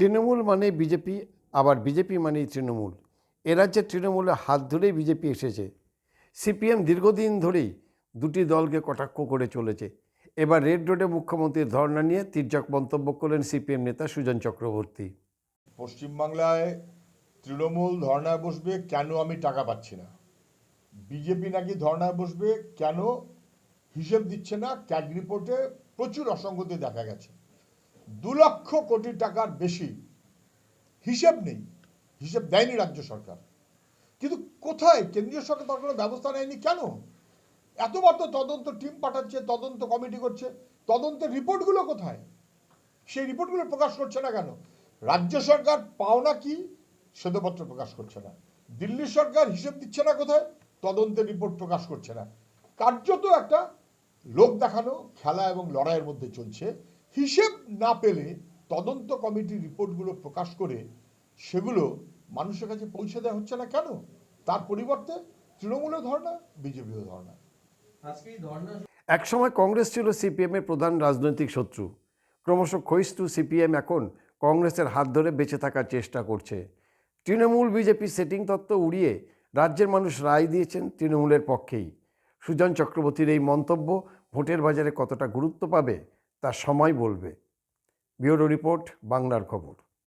তৃণমূল মানে বিজেপি, আবার বিজেপি মানেই তৃণমূল। এ রাজ্যে তৃণমূলের হাত ধরেই বিজেপি এসেছে। সিপিএম দীর্ঘদিন ধরেই দুটি দলকে কটাক্ষ করে চলেছে। এবার রেড রোডে মুখ্যমন্ত্রীর ধর্ণা নিয়ে তির্যক মন্তব্য করলেন সিপিএম নেতা সুজন চক্রবর্তী। পশ্চিমবাংলায় তৃণমূল ধর্নায় বসবে কেন আমি টাকা পাচ্ছি না? বিজেপি নাকি ধর্নায় বসবে কেন হিসেব দিচ্ছে না? ক্যাগ রিপোর্টে প্রচুর অসঙ্গতি দেখা গেছে। দু লক্ষ কোটি টাকার বেশি হিসেব নেই, হিসেব দেয়নি রাজ্য সরকার। কিন্তু কোথায়? কেন্দ্রীয় সরকার তার কোনো ব্যবস্থা নেয়নি কেন? এতবার তো তদন্ত টিম পাঠাচ্ছে, তদন্ত কমিটি করছে, তদন্তের রিপোর্টগুলো কোথায়? সেই রিপোর্টগুলো প্রকাশ করছে না কেন? রাজ্য সরকার পাওনা কি? শ্বেতপত্র প্রকাশ করছে না। দিল্লি সরকার হিসেব দিচ্ছে না কোথায়? তদন্তের রিপোর্ট প্রকাশ করছে না। কার্যত একটা লোক দেখানো, খেলা এবং লড়াইয়ের মধ্যে চলছে। হিসেব না পেলে তদন্ত কমিটির রিপোর্টগুলো প্রকাশ করে সেগুলো মানুষের কাছে পৌঁছে দেওয়া হচ্ছে না কেন? তার পরিবর্তে তৃণমূলও ধর্ণা বিজেপিও ধর্ণা। একসময় কংগ্রেস ছিল সিপিএমের প্রধান রাজনৈতিক শত্রু। ক্রমশ ক্ষয়িষ্ণু সিপিএম এখন কংগ্রেসের হাত ধরে বেঁচে থাকার চেষ্টা করছে। তৃণমূল বিজেপি সেটিং তত্ত্ব উড়িয়ে রাজ্যের মানুষ রায় দিয়েছেন তৃণমূলের পক্ষেই। সুজন চক্রবর্তীর এই মন্তব্য ভোটের বাজারে কতটা গুরুত্ব পাবে তা সময় বলবে। ব্যুরো রিপোর্ট বাংলার খবর।